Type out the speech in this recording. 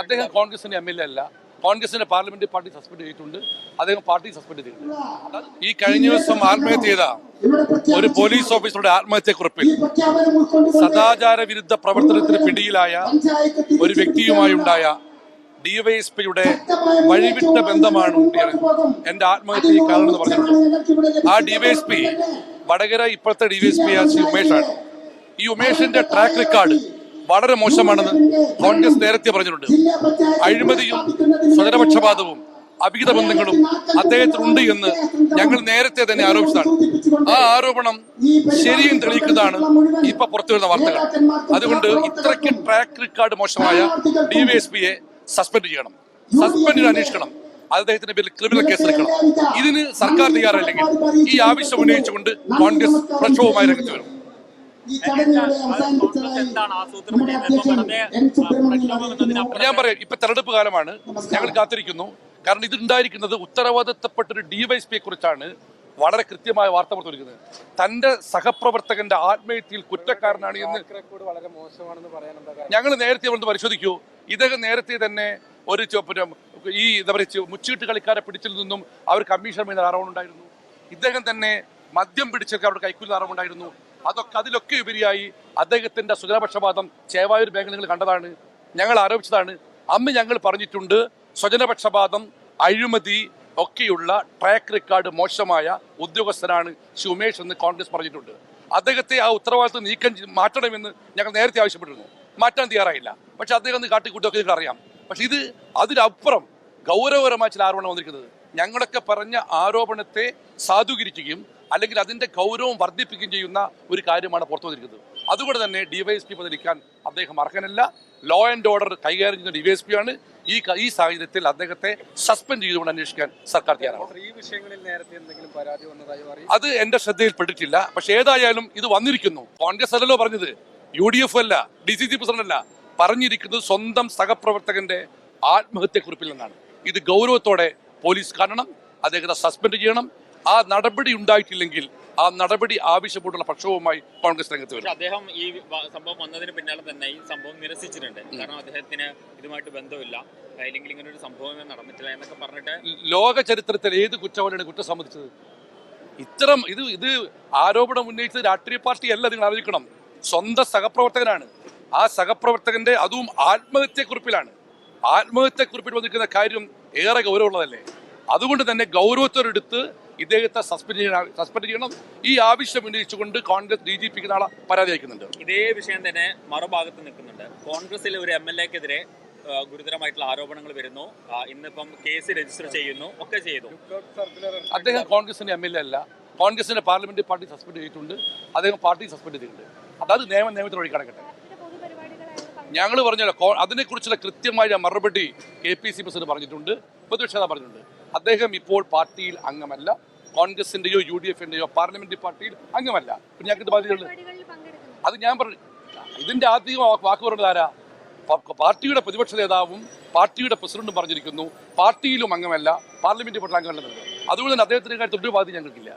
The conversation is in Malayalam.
അദ്ദേഹം കോൺഗ്രസിന്റെ എം എൽ എ അല്ല. കോൺഗ്രസിന്റെ പാർലമെന്റ് പാർട്ടി സസ്പെൻഡ് ചെയ്തിട്ടുണ്ട്. അദ്ദേഹം പാർട്ടി സസ്പെൻഡ് ചെയ്തിട്ടുണ്ട്. ഈ കഴിഞ്ഞ ദിവസം ആത്മഹത്യ ചെയ്ത ഒരു പോലീസ് ഓഫീസറുടെ ആത്മഹത്യക്കുറിപ്പിൽ സദാചാര വിരുദ്ധ പ്രവർത്തനത്തിന് പിടിയിലായ ഒരു വ്യക്തിയുമായി ഉണ്ടായ ഡിവൈഎസ്പിയുടെ വഴിവിട്ട ബന്ധമാണ്. എന്റെ ആത്മഹത്യയ്ക്ക് കാരണം എന്ന് പറഞ്ഞിട്ടുണ്ട്. ആ ഡിവൈഎസ്പി വടകര ഇപ്പോഴത്തെ ഡിവൈഎസ്പി ശ്രീ ഉമേഷാണ്. ഈ ഉമേഷിന്റെ ട്രാക്ക് റെക്കോർഡ് വളരെ മോശമാണെന്ന് കോൺഗ്രസ് നേരത്തെ പറഞ്ഞിട്ടുണ്ട്. അഴിമതിയും സ്വജനപക്ഷപാതവും അവിഹിത ബന്ധങ്ങളും അദ്ദേഹത്തിനുണ്ട് എന്ന് ഞങ്ങൾ നേരത്തെ തന്നെ ആരോപിച്ചതാണ്. ആ ആരോപണം ശരിയും തെളിയിക്കുന്നതാണ് ഇപ്പൊ പുറത്തു വരുന്ന വാർത്തകൾ. അതുകൊണ്ട് ഇത്രയ്ക്ക് ട്രാക്ക് റെക്കോർഡ് മോശമായ ഡിവൈഎസ്പിയെ സസ്പെൻഡ് ചെയ്യണം. സസ്പെൻഡ് അന്വേഷിക്കണം. അദ്ദേഹത്തിന്റെ പേരിൽ ക്രിമിനൽ കേസ് എടുക്കണം. ഇതിന് സർക്കാർ തയ്യാറല്ലെങ്കിൽ ഈ ആവശ്യം ഉന്നയിച്ചുകൊണ്ട് കോൺഗ്രസ് പ്രക്ഷോഭമായി രംഗത്ത് വരും. ഞാൻ പറയാം ഇപ്പൊ തെരഞ്ഞെടുപ്പ് കാലമാണ്. ഞങ്ങൾ കാത്തിരിക്കുന്നു. കാരണം ഇത് ഉണ്ടായിരിക്കുന്നത് ഉത്തരവാദിത്തപ്പെട്ട ഒരു ഡിവൈഎസ്പിയെ കുറിച്ചാണ് വളരെ കൃത്യമായ വാർത്ത പുറത്തുവരുന്നത് തന്റെ സഹപ്രവർത്തകന്റെ ആത്മഹത്യയിൽ കുറ്റക്കാരനാണ് എന്ന് വളരെ മോശമാണെന്ന് പറയാൻ ഞങ്ങൾ നേരത്തെ വന്ന് പരിശോധിക്കൂ. ഇദ്ദേഹം നേരത്തെ തന്നെ ഒരു ഈ എന്താ പറയുക മുച്ചീട്ട് കളിക്കാരെ പിടിച്ചിൽ നിന്നും അവർ കമ്മീഷൻ మీద അറിവുണ്ടായിരുന്നു ഇദ്ദേഹം തന്നെ മദ്യം പിടിച്ചൊക്കെ അവരുടെ കൈക്കൂലി അറിവുണ്ടായിരുന്നു അതൊക്കെ അതിലൊക്കെ ഉപരിയായി അദ്ദേഹത്തിന്റെ സ്വജനപക്ഷപാതം ചേവായൂർ മേഖല നിങ്ങൾ കണ്ടതാണ് ഞങ്ങൾ ആരോപിച്ചതാണ്. അന്ന് ഞങ്ങൾ പറഞ്ഞിട്ടുണ്ട് സ്വജനപക്ഷപാതം അഴിമതി ഒക്കെയുള്ള ട്രാക്ക് റെക്കോർഡ് മോശമായ ഉദ്യോഗസ്ഥനാണ് ശ്രീ ഉമേഷ് എന്ന് കോൺഗ്രസ് പറഞ്ഞിട്ടുണ്ട്. അദ്ദേഹത്തെ ആ ഉത്തരവാദിത്വം നീക്കം മാറ്റണമെന്ന് ഞങ്ങൾ നേരത്തെ ആവശ്യപ്പെട്ടിരുന്നു. മാറ്റാൻ തയ്യാറായില്ല. പക്ഷെ അദ്ദേഹം ഒന്ന് കാട്ടിക്കൂട്ടൊക്കെ നിങ്ങൾക്ക് അറിയാം. പക്ഷെ ഇത് അതിനപ്പുറം ഗൗരവപരമായ ചില ആരോപണം വന്നിരിക്കുന്നത്. ഞങ്ങളൊക്കെ പറഞ്ഞ ആരോപണത്തെ സാധൂകരിക്കുകയും അല്ലെങ്കിൽ അതിന്റെ ഗൗരവം വർദ്ധിപ്പിക്കുകയും ചെയ്യുന്ന ഒരു കാര്യമാണ് പുറത്തു വന്നിരിക്കുന്നത്. അതുകൊണ്ട് തന്നെ ഡിവൈഎസ്പി പതിരിക്കാൻ അദ്ദേഹം അർഹനല്ല. ലോ ആൻഡ് ഓർഡർ കൈകാര്യം ചെയ്യുന്ന ഡിവൈഎസ്പി ആണ്. ഈ ഈ സാഹചര്യത്തിൽ അദ്ദേഹത്തെ സസ്പെൻഡ് ചെയ്തുകൊണ്ട് അന്വേഷിക്കാൻ സർക്കാർ തയ്യാറാണ്. അത് എന്റെ ശ്രദ്ധയിൽപ്പെട്ടിട്ടില്ല. പക്ഷെ ഏതായാലും ഇത് വന്നിരിക്കുന്നു. കോൺഗ്രസ് അല്ലല്ലോ പറഞ്ഞത്. യു ഡി എഫ് അല്ല ഡി സി സി പ്രസിഡന്റ് അല്ല. പറഞ്ഞിരിക്കുന്നത് സ്വന്തം സഹപ്രവർത്തകന്റെ ആത്മഹത്യക്കുറിപ്പിൽ നിന്നാണ്. ഇത് ഗൗരവത്തോടെ പോലീസ് കാണണം. അദ്ദേഹത്തെ സസ്പെൻഡ് ചെയ്യണം. ആ നടപടി ഉണ്ടായിട്ടില്ലെങ്കിൽ ആ നടപടി ആവശ്യപ്പെട്ടുള്ള പക്ഷവുമായി കോൺഗ്രസ് രംഗത്ത് വരും. അദ്ദേഹം ഈ സംഭവം വന്നതിന് പിന്നാലെ തന്നെ ഈ സംഭവം നിരസിച്ചിട്ടുണ്ട്. കാരണം അദ്ദേഹത്തിന് ഇതുമായിട്ട് ബന്ധമില്ല. അല്ലെങ്കിൽ ഇങ്ങനെ ഒരു സംഭവം നടന്നിട്ടില്ല എന്നൊക്കെ പറഞ്ഞിട്ട് ലോക ചരിത്രത്തിൽ ഏത് കുറ്റവാളിയാണ് കുറ്റം സമ്മതിച്ചത്? ഇത്തരം ഇത് ഇത് ആരോപണം ഉന്നയിച്ചത് രാഷ്ട്രീയ പാർട്ടി അല്ല നിങ്ങൾ ആലോചിക്കണം സ്വന്തം സഹപ്രവർത്തകനാണ്. ആ സഹപ്രവർത്തകന്റെ അതും ആത്മഹത്യക്കുറിപ്പിലാണ്. ആത്മഹത്യക്കുറിപ്പിൽ വന്നിരിക്കുന്ന കാര്യം ഏറെ ഗൗരവമുള്ളതല്ലേ? അതുകൊണ്ട് തന്നെ ഗൗരവത്തോടെടുത്ത് ഇദ്ദേഹത്തെ സസ്പെൻഡ് ചെയ്യണം സസ്പെൻഡ് ചെയ്യണം. ഈ ആവശ്യം ഉന്നയിച്ചുകൊണ്ട് കോൺഗ്രസ് ഡി ജി പിക്ക് നാളെ പരാതി അയക്കുന്നുണ്ട്. ഇതേ വിഷയം തന്നെ മറുഭാഗത്ത് നിൽക്കുന്നുണ്ട്. കോൺഗ്രസിലെ ഒരു എം എൽ എക്കെതിരെ ഗുരുതരമായിട്ടുള്ള ആരോപണങ്ങൾ വരുന്നു. ഇന്നിപ്പം കേസ് രജിസ്റ്റർ ചെയ്യുന്നു. ഒക്കെ ചെയ്തു. അദ്ദേഹം കോൺഗ്രസിന്റെ എം എൽ എ അല്ല. കോൺഗ്രസിന്റെ പാർലമെന്റ് പാർട്ടി സസ്പെൻഡ് ചെയ്തിട്ടുണ്ട്. അദ്ദേഹം പാർട്ടി സസ്പെൻഡ് ചെയ്തിട്ടുണ്ട്. അതായത് നിയമ നിയമത്തിന് വഴി കടക്കട്ടെ. ഞങ്ങൾ പറഞ്ഞല്ലോ അതിനെക്കുറിച്ചുള്ള കൃത്യമായ മറുപടി കെ പി സി പ്രസിഡന്റ് പറഞ്ഞിട്ടുണ്ട് പ്രതിപക്ഷ നേതാവ് പറഞ്ഞിട്ടുണ്ട്. അദ്ദേഹം ഇപ്പോൾ പാർട്ടിയിൽ അംഗമല്ല കോൺഗ്രസിന്റെയോ യു ഡി എഫിന്റെയോ പാർലമെന്ററി പാർട്ടിയിൽ അംഗമല്ല. പിന്നെ ഞങ്ങൾക്ക് ബാധ്യതയുള്ളത് അത് ഞാൻ പറഞ്ഞു ഇതിന്റെ ആദ്യം വാക്ക് പറഞ്ഞത് ആരാ? പാർട്ടിയുടെ പ്രതിപക്ഷ നേതാവും പാർട്ടിയുടെ പ്രസിഡന്റും പറഞ്ഞിരിക്കുന്നു. പാർട്ടിയിലും അംഗമല്ല പാർലമെന്റ് പാർട്ടി അംഗമല്ല അതുകൊണ്ട് തന്നെ അദ്ദേഹത്തിന്റെ കാര്യത്തിൽ ഒരു ബാധ്യത ഞങ്ങൾക്കില്ല.